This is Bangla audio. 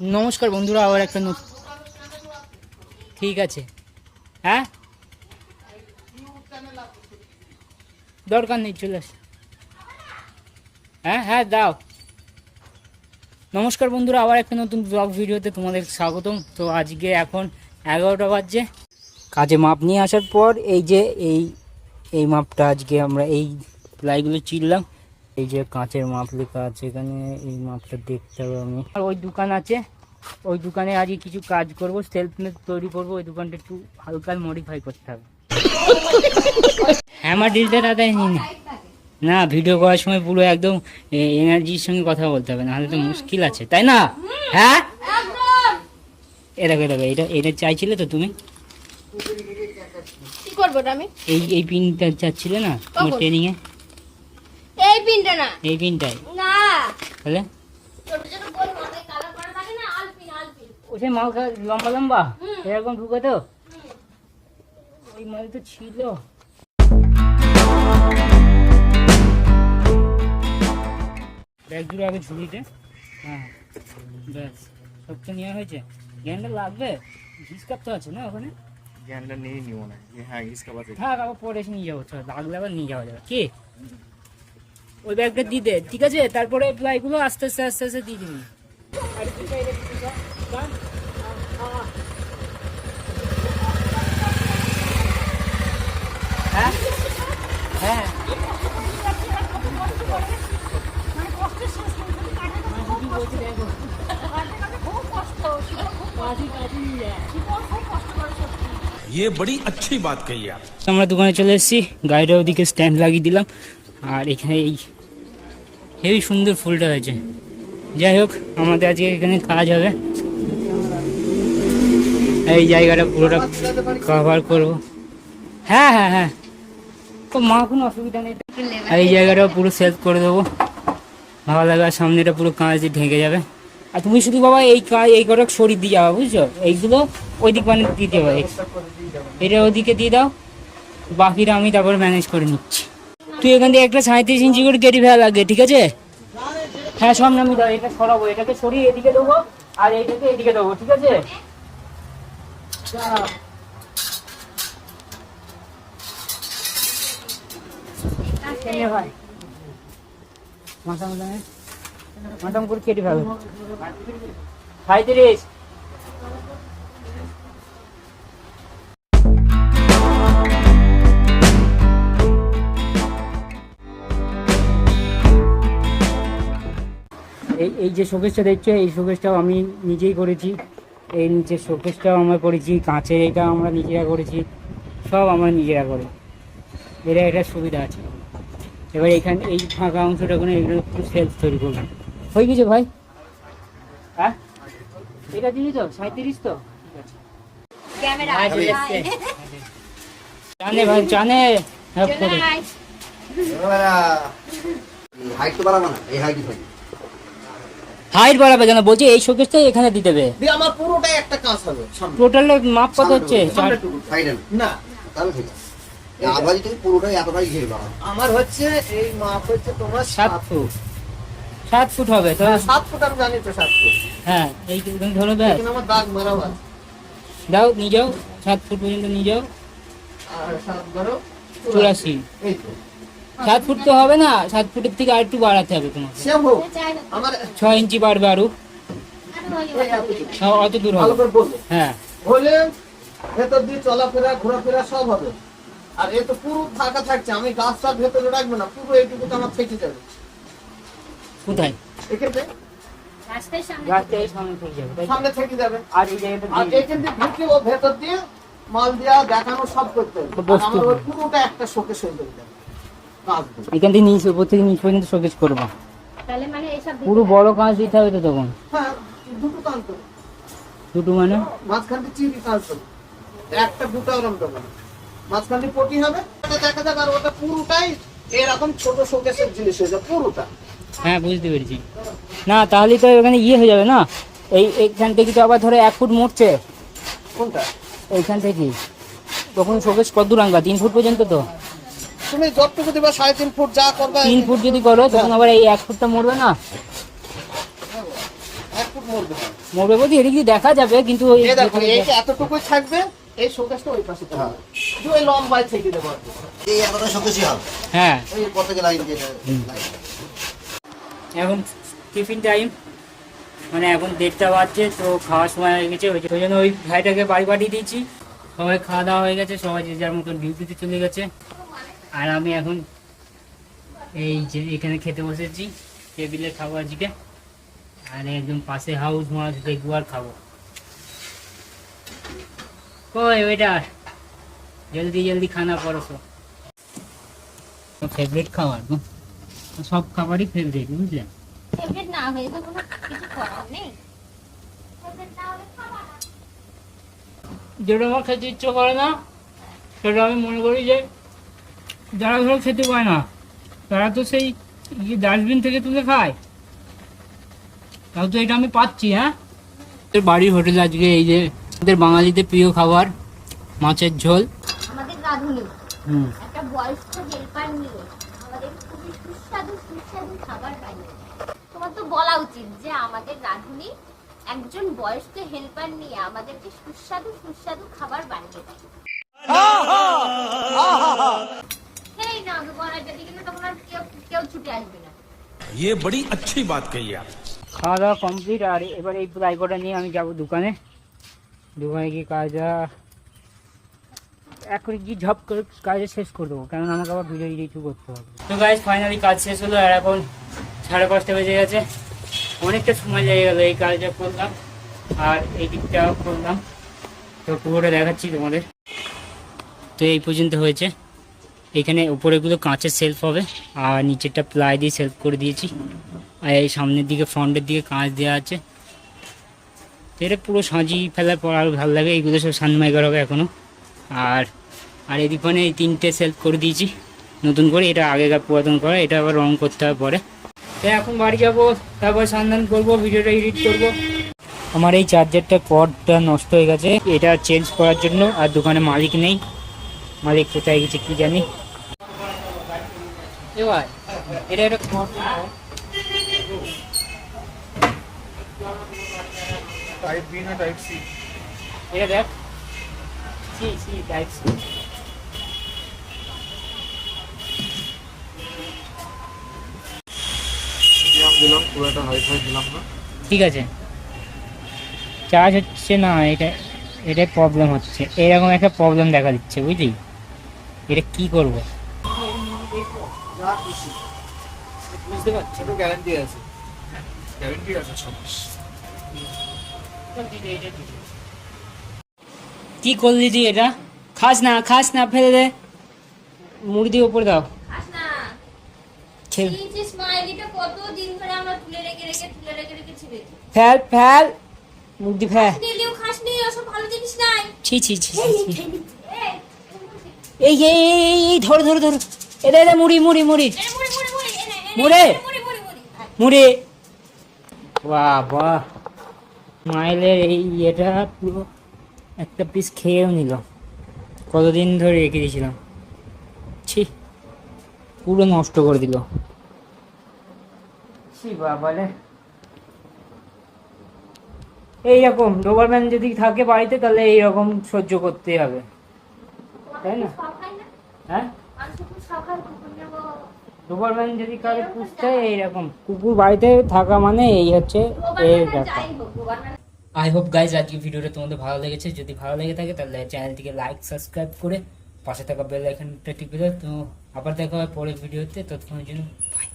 নমস্কার বন্ধুরা, আবার একটা নতুন ঠিক আছে। হ্যাঁ? দরকার নেই, চলে আস। হ্যাঁ হ্যাঁ দাও। নমস্কার বন্ধুরা, আবার একটা নতুন ব্লগ ভিডিওতে তোমাদের স্বাগতম। তো আজকে এখন এগারোটা বাজছে। কাজে মাপ নিয়ে আসার পর এই যে এই এই মাপটা আজকে আমরা এই প্লাইগুলো চিনলাম। এই যে কাঁচের মাপ লেখা আছে এখানে এই মাপটা দেখতে হবে আমি। আর ওই দোকান আছে ওই দোকানে আজকে কিছু কাজ করব সেলফ মেড তৈরি করব ওই দোকানটা একটু হালকা মডিফাই করতে হবে। হ্যামার ডিলটা দাদা নিই না। না ভিডিও করার সময় পুরো একদম এনার্জির সঙ্গে কথা বলতে হবে নাহলে তো মুশকিল আছে তাই না? হ্যাঁ? এ দেখো দেখো এটা এটা চাইছিলে তো তুমি? কি করব আমি এই এই পিনটা চাচ্ছিলে না তোমার? ট্রেনিংয়ে এই পিনটা না। এই পিনটাই? না। তাহলে? ছোট ছোট গোল মাথায় কালার করা থাকে না আলপিন আলপিন ওসে মাল লম্বা লম্বা? এরকম ঢুকে তো? ওই মাল তো ছিল। ব্যাগ দুটো আগে ঝুলিতে হ্যাঁ। ব্যাস সব তো নেওয়া হয়েছে। জ্ঞানটা লাগবে? হিসকাপ তো আছে না ওখানে? জ্ঞানটা নিয়ে নিব না। হ্যাঁ ইসকা বাজে থাক আবার পরে এসে নিয়ে যাব। লাগলে আবার নিয়ে যাওয়া যাবে। কি? ওই ব্যাগটা দিয়ে দে ঠিক আছে তারপরে প্লাইগুলো আস্তে আস্তে আস্তে আস্তে দিয়ে দিবি আর একটু side এ একটু যা, যা। আ, আ। হ্যাঁ হ্যাঁ মাসি বলছে দেখো। মাসি কাছে নিয়ে যায়। ये बड़ी अच्छी बात कही आप আমরা দোকানে চলে এসেছি গাড়িটা ওদিকে স্ট্যান্ড লাগিয়ে দিলাম আর এখানে এই হেবি সুন্দর ফুলটা হয়েছে। যাই হোক, আমাদের আজকে এখানে কাজ হবে। এই জায়গাটা পুরোটা কভার করব। হ্যাঁ হ্যাঁ হ্যাঁ। তো মা কোনো অসুবিধা নেই। এই জায়গাটা পুরো সেলফ করে দেবো। ভালো লাগে সামনেটা পুরো কাঁচ ঢেকে যাবে। আর তুমি শুধু বাবা এই কাজ, এই কটা শরীর দিয়ে যাবা বুঝছ? এইগুলো ওই দিক মানে দিতে হবে। এটা ওদিকে দিয়ে দাও। বাকিটা আমি তারপর ম্যানেজ করে নিচ্ছি। তুই এখান থেকে একটা সাঁত্রিশ ইঞ্চি করে কেটে ফেলা লাগে, ঠিক আছে? হ্যাঁ সব নামি দাও এটা সরাবো, এটাকে সরিয়ে এদিকে দেবো, আর এইটাকে এদিকে দেবো, ঠিক আছে? মাথাম করে কেটে ফেলো। সাঁত্রিশ এই যে শোকেসটা দেখছ এই শোকেসটাও আমি নিজেই করেছি। এই নিচের শোকেসটাও আমরা করেছি কাঁচের এটা আমরা নিজেরা করেছি সব আমরা নিজেরা করি। এটা একটা সুবিধা আছে। এবার এখানে এই ফাঁকা অংশটা কোনো এগুলো একটু সেলফ তৈরি করব হয়ে গেছে ভাই? হ্যাঁ? এটা তো? সাঁত্রিশ তো হ্যাঁ, এসছে। জানে ভাই জানে। হেল্প করে হাইট তো বাড়াবো না এই হাইট হয় হাইট বাড়াবে কেন? বলছি এই শোকেসটা এখানে দিতে হবে দিয়ে আমার পুরোটাই একটা কাজ হবে সামনে। টোটাল মাপ কত হচ্ছে? সাইডে না। তাহলে ঠিক আছে। এই আবাজি থেকে পুরোটাই এতটাই ঘিরে বাড়াবো। আমার হচ্ছে এই মাপ হচ্ছে তোমার সাত ফুট। সাত ফুট হবে তো হ্যাঁ, সাত ফুট আমি জানি তো সাত ফুট। হ্যাঁ এই তুমি ধরো ব্যাস। কিন্তু আমার দাগ মারা দাও নিয়ে যাও। সাত ফুট পর্যন্ত নিয়ে যাও। আর ধরো চুরাশি। এই তো। সাত ফুট তো হবে না সাত ফুটের থেকে আর একটু বাড়াতে হবে তোমাকে। আমার ছয় ইঞ্চি বাড়বে আরও। অত দূর হবে। হ্যাঁ। হলে ভেতর দিয়ে চলাফেরা ঘোরাফেরা সব হবে। আর এ তো পুরো ফাঁকা থাকছে আমি গাছটার ভেতরে রাখব না পুরো এইটুকু তো আমার থেকে যাবে। কোথায়? এক্ষেত্রে? সামনে গাছটা সামনে থেকে যাবে থেকে আর এই জায়গাটা আর দিয়ে এখান থেকে ঢুকে ও ভেতর দিয়ে মাল দেওয়া দেখানো সব করতে হবে। বস্তু। পুরোটা একটা শোকেস হয়ে যাবে। দেবে। এখান থেকে নিচ উপর থেকে নিচ পর্যন্ত শোকেস করব। তাহলে মানে পুরো বড় কাজ দিতে হবে তো তখন। হ্যাঁ দুটো মানে? মাঝখানটি চিনি কাজ একটা দুটো ওরম দেবে। মাঝখানটি পটি হবে। দেখা যাবে আর ওটা পুরোটাই এরকম ছোট শোকেসের জিনিস হয়ে যাবে পুরোটা। হ্যাঁ বুঝতে পেরেছি। না তাহলে তো এখানে ইয়ে হয়ে যাবে না? এই এইখান থেকে তো আবার ধরো এক ফুট মুড়ছে কোনটা? এইখান থেকে। তখন শোকেস কত দূর আঙ্গা? তিন ফুট পর্যন্ত তো? তুমি যতটুকু দিবা সাড়ে তিন ফুট যা করবে তিন ফুট যদি করো তখন আবার এই এক ফুটটা মরবে না? এক ফুট মরবে বলতে এদিক দিয়ে দেখা যাবে কিন্তু এই এই এতটুকুই থাকবে এই শোকেসটা ওই পাশে থাকবে। ওই লম্বায় থেকে দেবো এই এতটা শোকেসই হবে। হ্যাঁ। ওই কত লাইন এখন টিফিন টাইম মানে এখন দেড়টা বাজছে তো খাওয়ার সময় হয়ে গেছে ওই ওই জন্য ওই ভাইটাকে বাড়ি পাঠিয়ে দিয়েছি। সবাই খাওয়া দাওয়া হয়ে গেছে সবাই যে যার মতন ডিউটিতে চলে গেছে। আর আমি এখন এই যে এখানে খেতে বসেছি টেবিলে খাব আজকে। আর একদম পাশে হাউস মাছ দেখব আর খাব। কই জলদি জলদি খানা পরোসো ফেভারিট খাবার সব খাবারই ফেভারিট বুঝলেন ফেভারিট না হয়ে তো কোনো কিছু করার নেই। ফেভারিট না হলে খাবার না। যেটা আমার খেতে ইচ্ছে করে না সেটা আমি মনে করি যে যারা ধরো খেতে পায় না তারা তো সেই ডাস্টবিন থেকে তুলে খায়? তাও তো এটা আমি পাচ্ছি হ্যাঁ? বাড়ির হোটেল আজকে এই যে আমাদের বাঙালিদের প্রিয় খাবার মাছের ঝোল। আমাদের রাঁধুনি। হুম। একটা বয়স্ক হেল্পার নিয়ে আমাদের খুবই সুস্বাদু সুস্বাদু খাবার বানিয়ে তোমার তো বলা উচিত যে আমাদের রাঁধুনি একজন বয়স্ক হেল্পার নিয়ে আমাদেরকে সুস্বাদু সুস্বাদু খাবার বানিয়ে দেয় সেই না আমি বলাটা দিকে না তখন আর কেউ কেউ ছুটে আসবে না ये बड़ी अच्छी बात कही आप খাওয়া দাওয়া কমপ্লিট আর এবার এই রায়গড়া নিয়ে আমি যাব দোকানে দোকানে গিয়ে কাজটা এখন গিয়ে ঝপ করে কাজটা শেষ করে দেবো কারণ আমাকে আবার ভিডিও এডিটও করতে হবে তো গাইজ ফাইনালি কাজ শেষ হলো আর এখন সাড়ে পাঁচটা বেজে গেছে অনেকটা সময় লেগে গেলো এই কাজটা করলাম আর এই দিকটা করলাম তো পুরোটা দেখাচ্ছি তোমাদের তো এই পর্যন্ত হয়েছে এখানে উপরেগুলো কাঁচের সেলফ হবে, আর নিচেরটা প্লাই দিয়ে সেলফ করে দিয়েছি। আর এই সামনের দিকে ফ্রন্টের দিকে কাঁচ দেওয়া আছে। এটা পুরো সাজি ফেলার পর আরও ভালো লাগে, এইগুলো সব সানমাইকার হবে এখনও আর আর এদিকে এই তিনটে সেলফ করে দিয়েছি। নতুন করে এটা আগেকার পুরাতন করা, এটা আবার রং করতে হবে পরে। তো এখন বাড়ি যাব, তারপর সন্ধান করব, ভিডিওটা এডিট করব। আমার এই চার্জারটা কর্ডটা নষ্ট হয়ে গেছে, এটা চেঞ্জ করার জন্য, আর দোকানে মালিক নেই। মালিক কোথায় গেছে কি জানি। এবার এটা একটা টাইপ বি না টাইপ সি এটা দেখ সি সি টাইপ সি দিলাম দিলাম একটা হাইফাই দিলাম না ঠিক আছে। চার্জ হচ্ছে না এটা এটাই প্রবলেম হচ্ছে। এরকম একটা প্রবলেম দেখা দিচ্ছে বুঝলি? এটা কি করব? যা খুশি বুঝতে পারছি ছোট গ্যারান্টি আছে। গ্যারান্টি আছে সব কি করলি তুই এটা? খাস না খাস না ফেলে দে। মুড়ি দিয়ে ওপরে দাও। ফেল ফেল। মুখ দিয়ে ফেল। নিলেও খাস নি ওসব ভালো জিনিস নাই। ছি ছি ছি এই এই ধরো ধরো ধরো। এটা এটা মুড়ি মুড়ি মুড়ি। মুড়ি মুড়ি মুড়ি এনে এনে মুড়ি। এনে, মুড়ি মুড়ি মুড়ি। মুড়ি। বাহ বাহ মাইলের এই এটা পুরো একটা পিস খেয়েও নিল। কতদিন ধরে রেখে দিয়েছিলাম। ছি পুরো নষ্ট করে দিল। ছি বাবারে এইরকম ডোবারম্যান যদি থাকে বাড়িতে তাহলে এইরকম সহ্য করতে হবে। তাই না? হ্যাঁ? ডোবারম্যান যদি কারও পুষতে এইরকম কুকুর বাড়িতে থাকা মানে এই হচ্ছে এই ব্যাপার। আই হোপ গাইজ আজকে ভিডিওটা তোমাদের ভালো লেগেছে। যদি ভালো লেগে থাকে তাহলে চ্যানেলটিকে লাইক সাবস্ক্রাইব করে পাশে থাকা বেল আইকনটা টিপে দাও। তো আবার দেখা হয় পরের ভিডিওতে। ততক্ষণের জন্য বাই